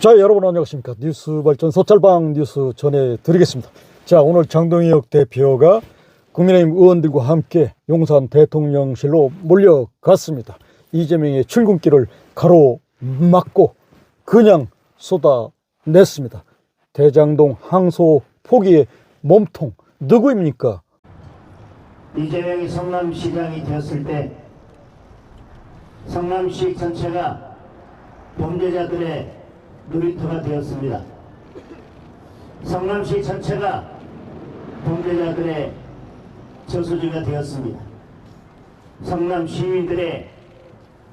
자 여러분 안녕하십니까? 뉴스 발전소 짤방 뉴스 전해드리겠습니다. 자 오늘 장동혁 대표가 국민의힘 의원들과 함께 용산 대통령실로 몰려갔습니다. 이재명의 출근길을 가로막고 그냥 쏟아냈습니다. 대장동 항소 포기의 몸통 누구입니까? 이재명이 성남시장이 되었을 때 성남시 전체가 범죄자들의 놀이터가 되었습니다. 성남시 전체가 범죄자들의 저수지가 되었습니다. 성남 시민들의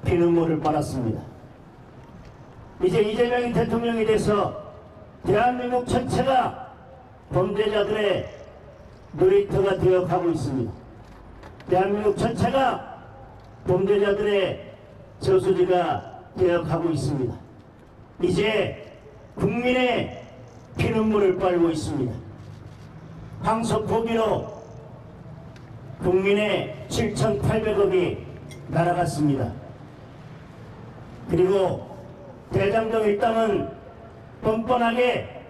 피눈물을 빨았습니다. 이제 이재명이 대통령이 돼서 대한민국 전체가 범죄자들의 놀이터가 되어 가고 있습니다. 대한민국 전체가 범죄자들의 저수지가 되어 가고 있습니다. 이제 국민의 피눈물을 빨고 있습니다. 항소 포기로 국민의 7,800억이 날아갔습니다. 그리고 대장동 일당은 뻔뻔하게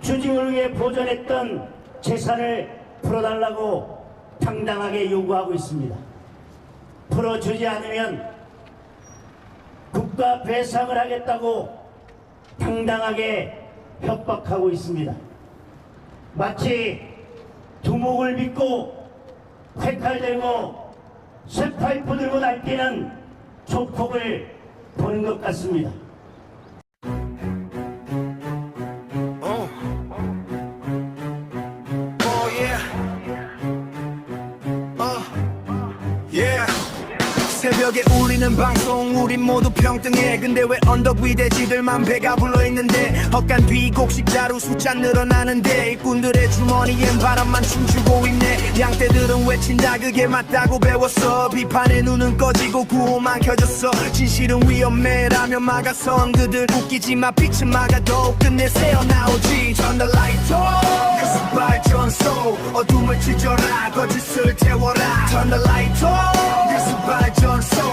주징을 위해 보존했던 재산을 풀어달라고 당당하게 요구하고 있습니다. 풀어주지 않으면 국가 배상을 하겠다고 당당하게 협박하고 있습니다. 마치 두목을 믿고 칼칼 들고 쇠파이프 들고 날뛰는 조폭을 보는 것 같습니다. Oh. Oh. Yeah. 새벽에 울리는 방송 우린 모두 평등해. 근데 왜 언덕 위 돼지들만 배가 불러있는데? 헛간 뒤곡식 자루 숫자 늘어나는데. 일꾼들의 주머니엔 바람만 춤추고 있네. 양떼들은 외친다 그게 맞다고 배웠어. 비판의 눈은 꺼지고 구호만 켜졌어. 진실은 위험해 라며 막아선 그들. 웃기지마 빛은 막아도 끝내 새어나오지. Turn the light on 그 발전소 어둠을 찢어라. 거짓을 태워라. Turn the light on. 그 발전소